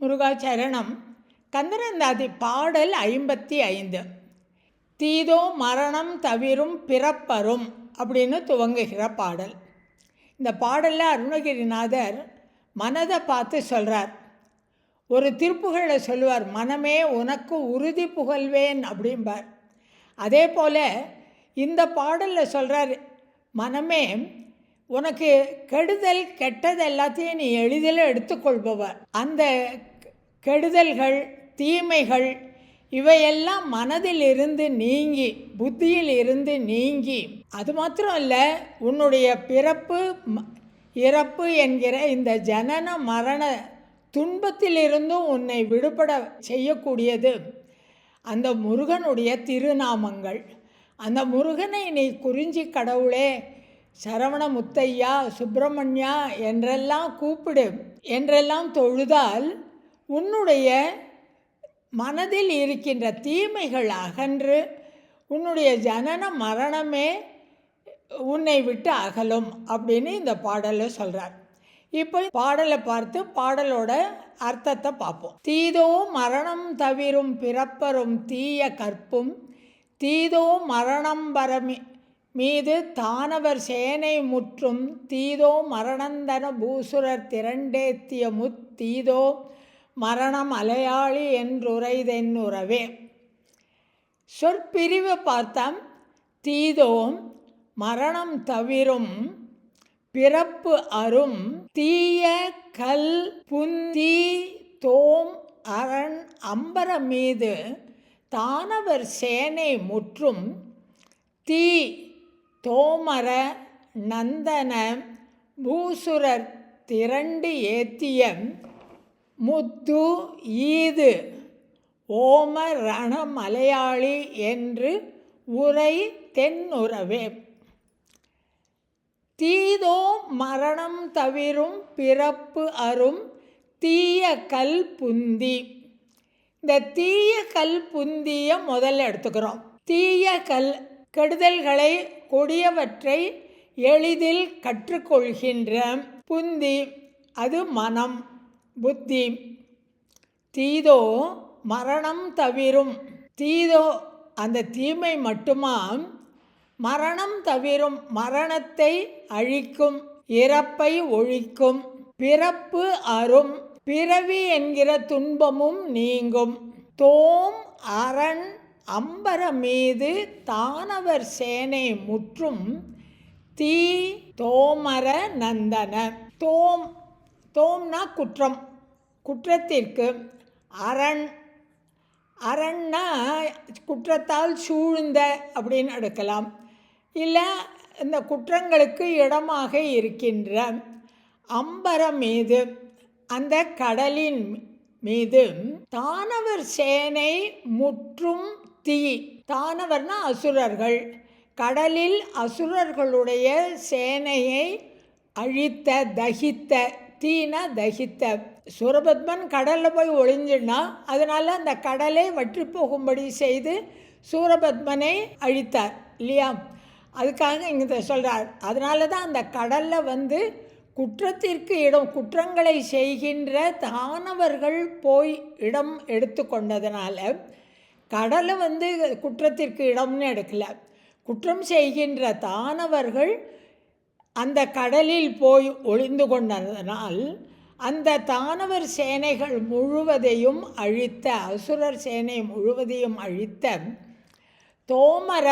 முருகாச்சரணம். கந்தனந்தாதி பாடல் ஐம்பத்தி ஐந்து. தீதோ மரணம் தவிரும் பிறப்பரும் அப்படின்னு துவங்குகிற பாடல். இந்த பாடலில் அருணகிரிநாதர் மனதை பார்த்து சொல்கிறார் ஒரு திருப்புகளில் சொல்லுவார் மனமே உனக்கு உறுதி புகழ்வேன் அப்படிம்பார். அதே போல் இந்த பாடலில் சொல்கிறார் மனமே உனக்கு கெடுதல் கெட்டது எல்லாத்தையும் நீ எளிதில் எடுத்துக்கொள்பவர். அந்த கெடுதல்கள் தீமைகள் இவையெல்லாம் மனதில் இருந்து நீங்கி புத்தியில் இருந்து நீங்கி அது மாத்திரம் இல்லை உன்னுடைய பிறப்பு ம- இறப்பு என்கிற இந்த ஜனன மரண துன்பத்திலிருந்தும் உன்னை விடுபட செய்யக்கூடியது. அந்த முருகனுடைய திருநாமங்கள். அந்த முருகனை நீ குறிஞ்சி கடவுளே சரவண முத்தையா சுப்பிரமணியா என்றெல்லாம் கூப்பிடு. என்றெல்லாம் தொழுதால் உன்னுடைய மனதில் இருக்கின்ற தீமைகள் அகன்று உன்னுடைய ஜனன மரணமே உன்னை விட்டு அகலும் அப்படின்னு இந்த பாடலில் சொல்கிறார் இப்போ பாடலை பார்த்து பாடலோட அர்த்தத்தை பார்ப்போம். தீதோ மரணம் தவிரும் பிறப்பரும் தீய கற்பும் தீதோ மரணம் பரமி மீது தானவர் சேனை முற்றும் தீதோ மரணந்தன பூசுரர் திரண்டேத்திய முத் தீதோ மரணம் அலையாளி என்றுரைதென்னுறவே சொற்பிரிவு பார்த்தம் தீதோம் மரணம் தவிரும் பிறப்பு அரும் தீய கல் புந்தி தோம் அரண் அம்பர மீது தானவர் சேனை முற்றும் தீ தோமர நந்தன பூசுரர் திரண்டு ஏத்திய முத்து ஈது ஓம ரண மலையாளி என்று உரை தென்னுறவே. தீதோ மரணம் தவிரும் பிறப்பு அரும் தீய கல் புந்தி. இந்த தீய கல் புந்தியை முதல்ல எடுத்துக்கிறோம். தீய கல் கெடுதல்களை கொடியவற்றை எளிதில் கற்றுக்கொள்கின்ற புந்தி அது மனம் புத்தி. தீதோ மரணம் தவிரும். தீதோ அந்த தீமை மட்டுமா மரணம் தவிரும். மரணத்தை அழிக்கும் இறப்பை ஒழிக்கும். பிறப்பு அரும் பிறவி என்கிற துன்பமும் நீங்கும். தோம் அரண் அம்பர மீது தானவர் சேனை முற்றும் தீ தோமர நந்தன. தோம் தோம்னா குற்றம் குற்றத்திற்கு. அரண் அரண்னா குற்றத்தால் சூழ்ந்த அப்படின்னு எடுக்கலாம். இல்லை இந்த குற்றங்களுக்கு இடமாக இருக்கின்ற அம்பரம் மீது அந்த கடலின் மீது தானவர் சேனை முற்றும் தீ தானவர்னா அசுரர்கள். கடலில் அசுரர்களுடைய சேனையை அழித்த தகித்த தீனா தகித்த. சூரபத்மன் கடலில் போய் ஒளிஞ்சுன்னா அதனால் அந்த கடலை வற்றி போகும்படி செய்து சூரபத்மனை அழித்தார் இல்லையா? அதுக்காக இங்கே சொல்கிறார் அதனால தான் அந்த கடலில் வந்து குற்றத்திற்கு இடம் குற்றங்களை செய்கின்ற தானவர்கள் போய் இடம் எடுத்துக்கொண்டதுனால கடலை வந்து குற்றத்திற்கு இடம்னு எடுக்கல. குற்றம் செய்கின்ற தானவர்கள் அந்த கடலில் போய் ஒளிந்து கொண்டதனால் அந்த தானவர் சேனைகள் முழுவதையும் அழித்த அசுரர் சேனை முழுவதையும் அழித்த தோமர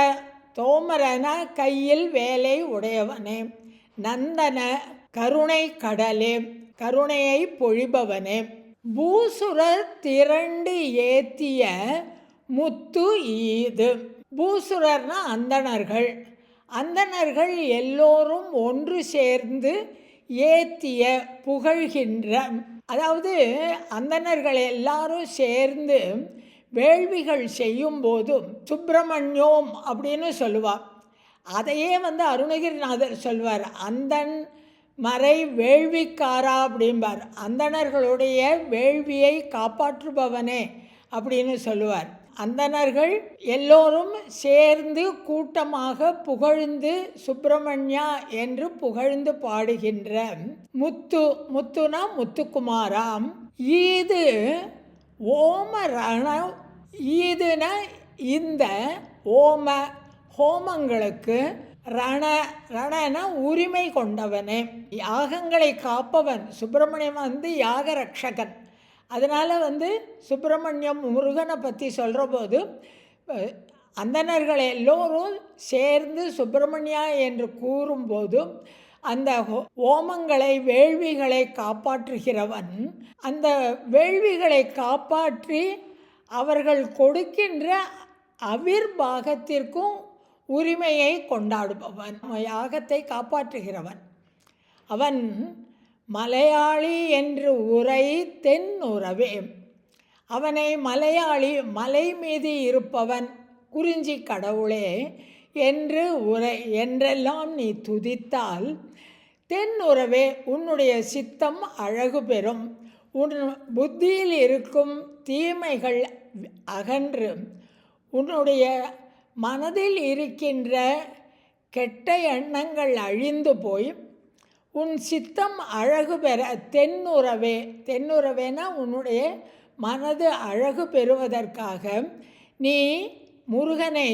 தோமரன கையில் வேலை உடையவனே நந்தன கருணை கடலே கருணையை பொழிபவனே. பூசுரர் திரண்டு ஏத்திய முத்து ஈது. பூசுரர்னா அந்தணர்கள். அந்தணர்கள் எல்லோரும் ஒன்று சேர்ந்து ஏத்திய புகழ்கின்ற அதாவது அந்தணர்கள் எல்லாரும் சேர்ந்து வேள்விகள் செய்யும்போதும் சுப்பிரமணியோம் அப்படின்னு சொல்லுவார். அதையே வந்து அருணகிரிநாதர் சொல்வார். அந்தன் மறை வேள்விக்காரா அப்படிம்பார். அந்தணர்களுடைய வேள்வியை காப்பாற்றுபவனே அப்படின்னு சொல்லுவார். அந்தணர்கள் எல்லோரும் சேர்ந்து கூட்டமாக புகழ்ந்து சுப்பிரமணியா என்று புகழ்ந்து பாடுகின்ற முத்து முத்துனா முத்துக்குமாராம். ஈது ஓம ரண ஈதுன இந்த ஓம ஹோமங்களுக்கு ரண ரணன உரிமை கொண்டவனே. யாகங்களை காப்பவன் சுப்பிரமணியம் வந்து யாக ரக்ஷகன் அதனால் வந்து சுப்பிரமணியம் முருகனை பற்றி சொல்கிற போது அந்தணர்கள் எல்லோரும் சேர்ந்து சுப்பிரமணியா என்று கூறும்போது அந்த ஹோ- ஓமங்களை வேள்விகளை காப்பாற்றுகிறவன் அந்த வேள்விகளை காப்பாற்றி அவர்கள் கொடுக்கின்ற அவிர்பாகத்திற்கும் உரிமையை கொண்டாடுபவன் யாகத்தை காப்பாற்றுகிறவன். அவன் மலையாளி என்று உரை தென் உறவே. அவனை மலையாளி மலை மீது இருப்பவன். குறிஞ்சி கடவுளே என்று உரை என்றெல்லாம் நீ துதித்தால் தென் உறவே உன்னுடைய சித்தம் அழகு பெறும். உன் புத்தியில் இருக்கும் தீமைகள் அகன்று. உன்னுடைய மனதில் இருக்கின்ற கெட்ட எண்ணங்கள் அழிந்து போய் உன் சித்தம் அழகு பெற தென்னுறவே தென்னுறவேனா உன்னுடைய மனது அழகு பெறுவதற்காக. நீ முருகனை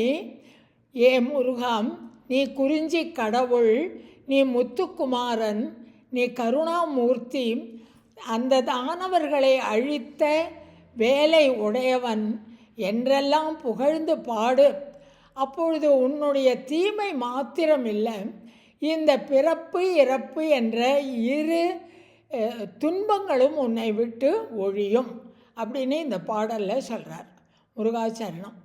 ஏ முருகாம் நீ குறிஞ்சி கடவுள் நீ முத்துக்குமாரன் நீ கருணாமூர்த்தி அந்த தானவர்களை அழித்த வேலை உடையவன் என்றெல்லாம் புகழ்ந்து பாடு. அப்பொழுது உன்னுடைய தீமை மாத்திரம் இல்லை இந்த பிறப்பு இறப்பு என்ற இரு துன்பங்களும் உன்னை விட்டு ஒழியும் அப்படின்னு இந்த பாடலில் சொல்கிறார் முருகாச்சரணம்